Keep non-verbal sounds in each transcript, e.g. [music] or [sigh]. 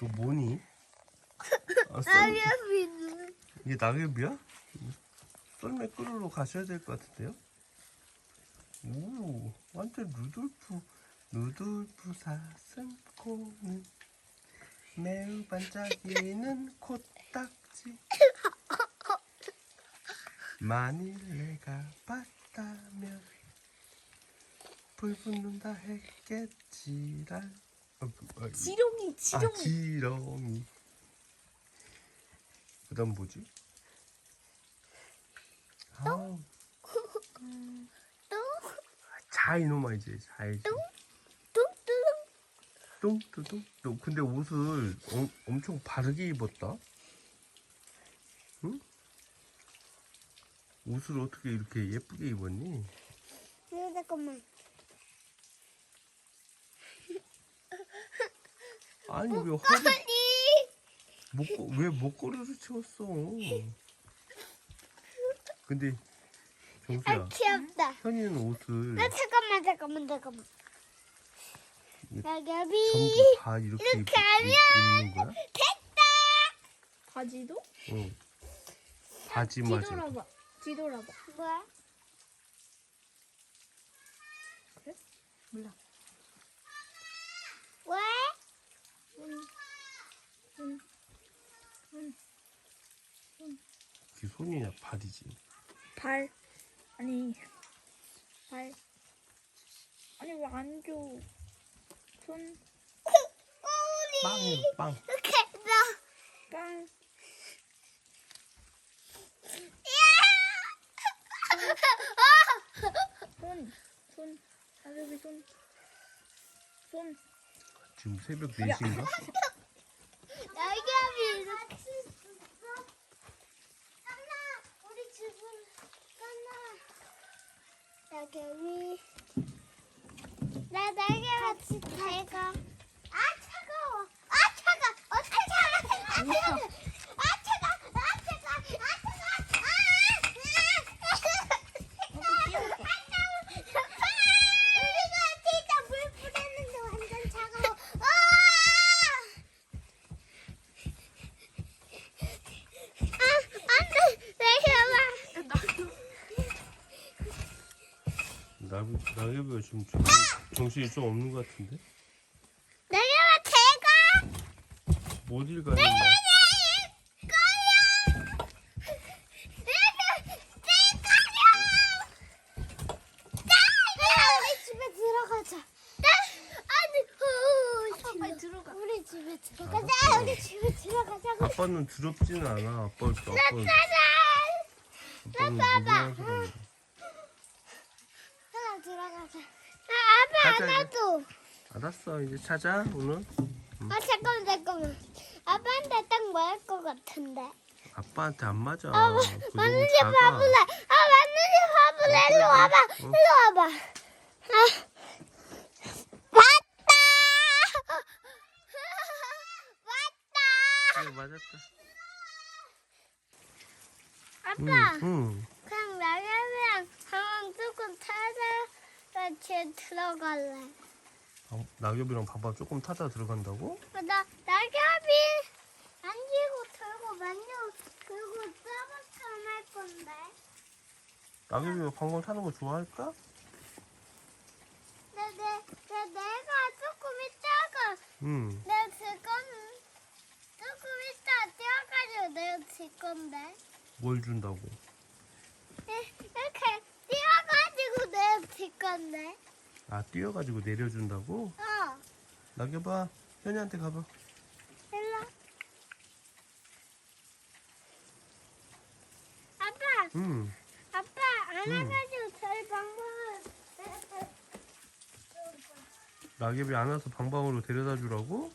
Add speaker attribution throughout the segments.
Speaker 1: 너 뭐니? 아, 썰,
Speaker 2: 낙엽이 눈.
Speaker 1: 이게 낙엽이야? 썰매 끌으러 가셔야 될 것 같은데요? 오, 완전 루돌프. 루돌프 사슴코는 매우 반짝이는 코딱지. 만일 내가 봤다면 불 붙는다 했겠지랄. 어,
Speaker 2: 지렁이
Speaker 1: 아,
Speaker 2: 지렁이.
Speaker 1: 지렁이. 그다음 뭐지? 아, [laughs]
Speaker 2: 또?
Speaker 1: 자 이놈아 이제 자야지.
Speaker 2: 뚱뚱.
Speaker 1: 뚱뚱뚱. 너 근데 옷을 엄, 엄청 바르게 입었다. 응? 옷을 어떻게 이렇게 예쁘게 입었니?
Speaker 2: 네, 잠깐만.
Speaker 1: 아니 왜 허리
Speaker 2: 아니.
Speaker 1: 목고 왜 목걸이를 채웠어? 근데
Speaker 2: 아
Speaker 1: 정수야,
Speaker 2: 귀엽다.
Speaker 1: 현이는 옷을
Speaker 2: 나 잠깐만 잠깐만 잠깐만.
Speaker 1: 이게
Speaker 2: 낙엽이
Speaker 1: 전부 다 이렇게,
Speaker 2: 이렇게
Speaker 1: 입,
Speaker 2: 하면
Speaker 1: 입, 입는 거야?
Speaker 2: 됐다.
Speaker 3: 바지도?
Speaker 1: 응. 바지 맞아.
Speaker 3: 뒤돌아봐. 뒤돌아봐.
Speaker 2: 뭐야?
Speaker 3: 몰라.
Speaker 2: 왜?
Speaker 1: 그게 손이냐 발이지.
Speaker 3: 발. 아니. 발. 아니 왜 안 줘? 손.
Speaker 2: 꼬리.
Speaker 1: 빵이야 빵.
Speaker 2: 이렇게 나.
Speaker 3: 빵. 손. 손. 아저씨 손. 손.
Speaker 1: 지금 새벽 4시인가?
Speaker 2: 낙엽이 이렇게. 까나 우리 집으로 까나. 낙엽이. 나 낙엽 같이 잘 가. 아 차가워. 아 차가. 어떻게 차가? 아 차가. 아 차가. 아 차가. 아 차가. 아. 우리가 진짜 물 뿌렸는데 완전 차가워. 아! 아, 안 돼. 내가
Speaker 1: 나 나ገብ이가 지금 정, 정신이 좀 없는 것 같은데?
Speaker 2: 내가 제가
Speaker 1: 어딜?
Speaker 2: 우리 집에 들어가자. 우리 들어가자.
Speaker 1: 아빠는 두렵지는 않아. 아빠 아빠. 아빠는
Speaker 2: 봐봐. 하나 들어 아, 아빠
Speaker 1: 가자,
Speaker 2: 안아도.
Speaker 1: 알았어 이제 찾아 오늘.
Speaker 2: 아 잠깐만 잠깐만. 아빠한테 딱 맞을 것 같은데.
Speaker 1: 아빠한테 안 맞아.
Speaker 2: 아, 맞는지. 봐볼래. 아, 맞는지.
Speaker 1: 어,
Speaker 2: 일로
Speaker 1: 그래,
Speaker 2: 와봐.
Speaker 1: 어.
Speaker 2: 일로 와봐. 아, 맞다. 맞다.
Speaker 1: 그래, 맞았다.
Speaker 2: 아빠,
Speaker 1: 응, 응.
Speaker 2: 그냥 낙엽이랑 방황 조금 타다 가쟤 들어갈래.
Speaker 1: 방- 낙엽이랑 봐봐 조금 타다 들어간다고?
Speaker 2: 나 낙엽이 만지고 들고 만지고 그리고 따박처럼 할 건데.
Speaker 1: 낙엽이가 방광 타는 거 좋아할까?
Speaker 2: 내, 내, 내, 내가 조금 있다가
Speaker 1: 응.
Speaker 2: 내가 질 건, 조금 있다가 뛰어가지고 내가 질 건데.
Speaker 1: 뭘 준다고?
Speaker 2: 이- 이렇게 질 건데.
Speaker 1: 아 뛰어가지고 내려준다고?
Speaker 2: 어,
Speaker 1: 낙엽아 현이한테 가봐.
Speaker 2: 일로. 아빠,
Speaker 1: 응.
Speaker 2: 아빠, 안아가지고 저희 방법을.
Speaker 1: 낙엽이 안아서 방방으로 데려다 주라고?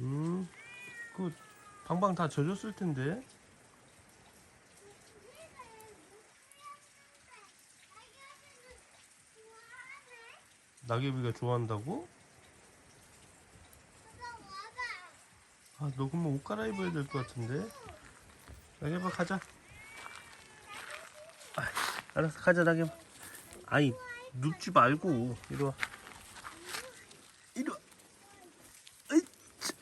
Speaker 1: 음. 그 방방 다 젖었을 텐데. 낙엽이가 좋아한다고? 아, 너 그러면 옷 갈아입어야 될 것 같은데. 낙엽아, 가자. 아, 알았어, 가자, 낙엽아. 아이, 눕지 말고, 이리 와. 이리 와. 으이치.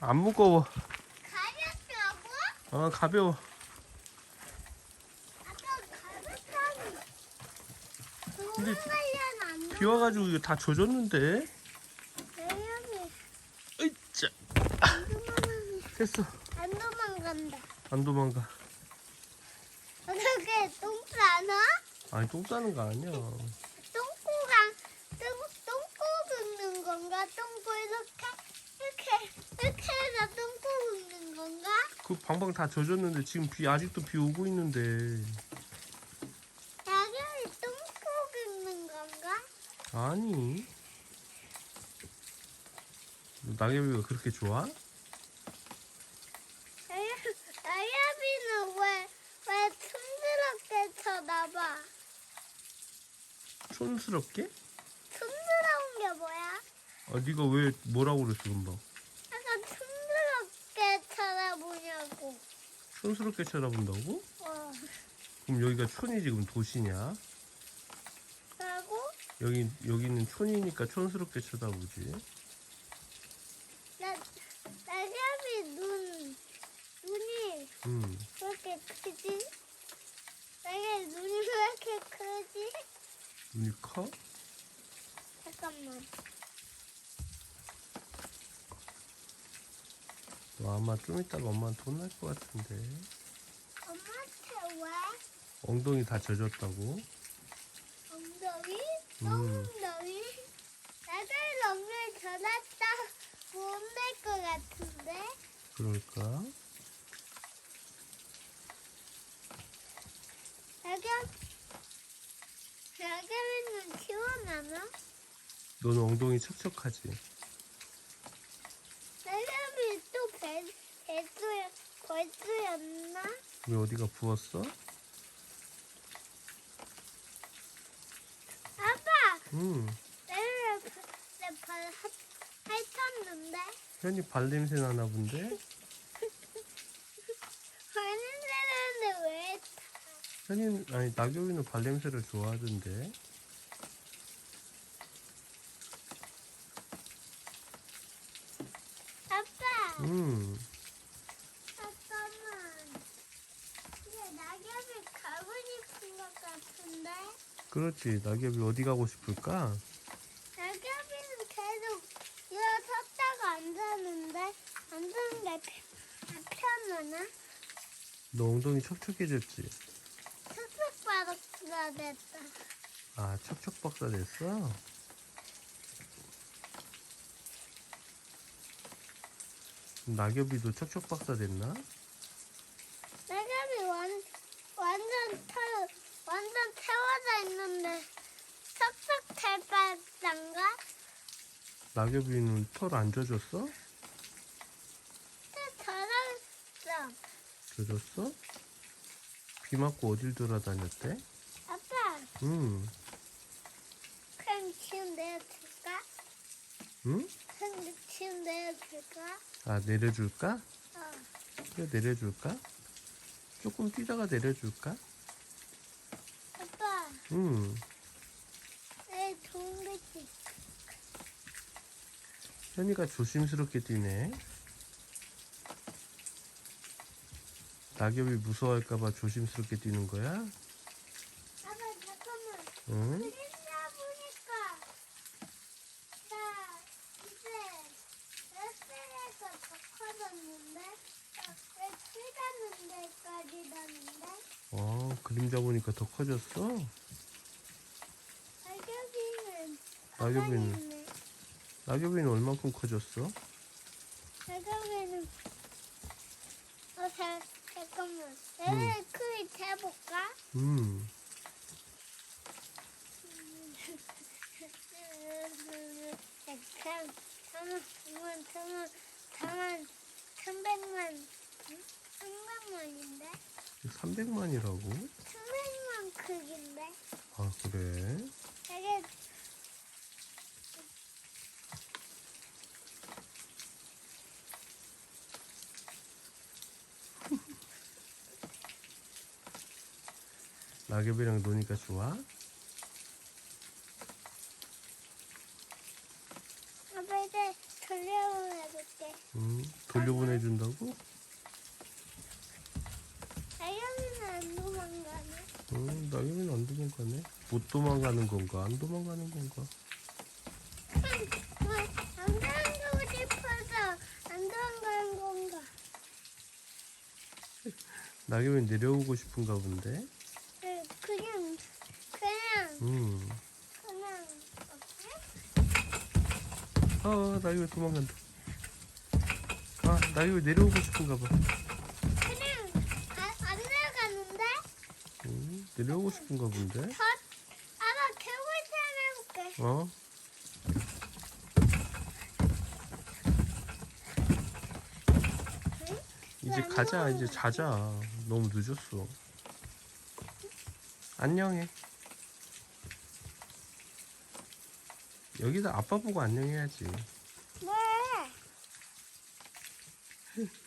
Speaker 1: 안 무거워.
Speaker 2: 가볍다고?
Speaker 1: 아, 가벼워. 근데 비 와가지고 이거 다 젖었는데. 으이짜. 됐어.
Speaker 2: 안 도망간다.
Speaker 1: 안 도망가.
Speaker 2: 어떻게 똥 싸나?
Speaker 1: 아니, 똥 싸는 거 아니야.
Speaker 2: 똥꼬가 똥 똥꼬 긁는 건가? 똥꼬 이렇게 이렇게 이렇게 해서 똥꼬 긁는 건가?
Speaker 1: 그 방방 다 젖었는데 지금 비 아직도 비 오고 있는데.
Speaker 2: 낙엽이 똥꼬 긁는 건가?
Speaker 1: 아니. 낙엽이가 그렇게 좋아?
Speaker 2: 낙엽이는 왜, 왜 촌스럽게 쳐다봐?
Speaker 1: 촌스럽게?
Speaker 2: 촌스러운 게 뭐야?
Speaker 1: 아, 네가 왜 뭐라고 그랬어, 금방?
Speaker 2: 약간 촌스럽게 쳐다보냐고.
Speaker 1: 촌스럽게 쳐다본다고?
Speaker 2: 어.
Speaker 1: 그럼 여기가 촌이 지금 도시냐? 여기 여기는 촌이니까 촌스럽게 쳐다보지.
Speaker 2: 나, 낙엽이 눈, 눈이
Speaker 1: 음.
Speaker 2: 왜 이렇게 크지? 낙엽이 눈이 왜 이렇게 크지?
Speaker 1: 눈이 커?
Speaker 2: 잠깐만.
Speaker 1: 너 아마 좀 이따가 엄마한테 혼날 것 같은데.
Speaker 2: 엄마한테 왜?
Speaker 1: 엉덩이 다 젖었다고? 음.
Speaker 2: 엉덩이? 나들 엉덩이 전았다 못낼 것 같은데?
Speaker 1: 그럴까?
Speaker 2: 낙엽, 낙엽이는 시원하나?
Speaker 1: 너는 엉덩이 척척하지?
Speaker 2: 낙엽이 또 배, 배수야, 벌수였나?
Speaker 1: 왜 어디가 부었어?
Speaker 2: 아빠!
Speaker 1: 음.
Speaker 2: 내발 핥았는데?
Speaker 1: 현이 발 냄새 나나 본데?
Speaker 2: 발 냄새나는데 왜
Speaker 1: 현이 아니 낙엽이는 발 냄새를 좋아하던데.
Speaker 2: 아빠!
Speaker 1: 음.
Speaker 2: 잠깐만. 이제 낙엽이 가고 싶은 것 같은데?
Speaker 1: 그렇지. 낙엽이 어디 가고 싶을까?
Speaker 2: 낙엽이는 계속 이거 섰다가 앉았는데 앉는 게 편- 편하나?
Speaker 1: 너 엉덩이 척척해졌지?
Speaker 2: 척척바닥가 됐다.
Speaker 1: 아 척척 박사 됐어? 낙엽이도 척척 박사 됐나?
Speaker 2: 낙엽이 완, 완전 터, 완전 태워져 있는데 척척 탈바닥가?
Speaker 1: 낙엽이는 털 안 젖었어?
Speaker 2: 더러웠어.
Speaker 1: 젖었어? 비 맞고 어딜 돌아다녔대?
Speaker 2: 아빠,
Speaker 1: 응.
Speaker 2: 그냥 지금 내려줄까?
Speaker 1: 응?
Speaker 2: 그냥 지금 내려줄까?
Speaker 1: 아 내려줄까?
Speaker 2: 어.
Speaker 1: 그래 내려줄까? 조금 뛰다가 내려줄까?
Speaker 2: 아빠,
Speaker 1: 응.
Speaker 2: 내 동백지.
Speaker 1: 현이가 조심스럽게 뛰네. 낙엽이 무서워할까봐 조심스럽게 뛰는 거야?
Speaker 2: 아빠, 잠깐만.
Speaker 1: 응?
Speaker 2: 그림자 보니까 나 이제 몇 살에서 더 커졌는데 어, 왜 났는데
Speaker 1: 어, 그림자 보니까 더 커졌어?
Speaker 2: 낙엽이는
Speaker 1: 낙엽이는? 낙엽이는 얼만큼 커졌어?
Speaker 2: 낙엽이는 어 자, 잠깐만 얘네 크기 재볼까?
Speaker 1: 음,
Speaker 2: 천원, 백만, 천원, 천원, 천백만, 응? 천백만인데?
Speaker 1: 300만이라고?
Speaker 2: 천백만 크기인데?
Speaker 1: 아, 그래?
Speaker 2: 되게
Speaker 1: 낙엽이랑 노니까 좋아?
Speaker 2: 아빠 이제 돌려보내볼게.
Speaker 1: 음, 돌려보내준다고?
Speaker 2: 다이어는 안 도망가네.
Speaker 1: 응, 낙엽이는 안 도망가네. 못 도망가는 건가? 안 도망가는 건가?
Speaker 2: 뭐, 안 도망가고 싶어서 안 도망가는 건가? [laughs]
Speaker 1: 낙엽이 내려오고 싶은가 본데? 음.
Speaker 2: 그냥, 어때?
Speaker 1: 아, 낙엽이 도망간다. 아, 낙엽이 내려오고 싶은가 봐.
Speaker 2: 그냥, 아, 안 내려가는데?
Speaker 1: 음, 내려오고 싶은가 본데?
Speaker 2: 개굴 좀 해볼게.
Speaker 1: 어? 이제 가자. 이제 자자. 너무 늦었어. 안녕해. 여기다 아빠 보고 안녕해야지.
Speaker 2: 왜? [laughs]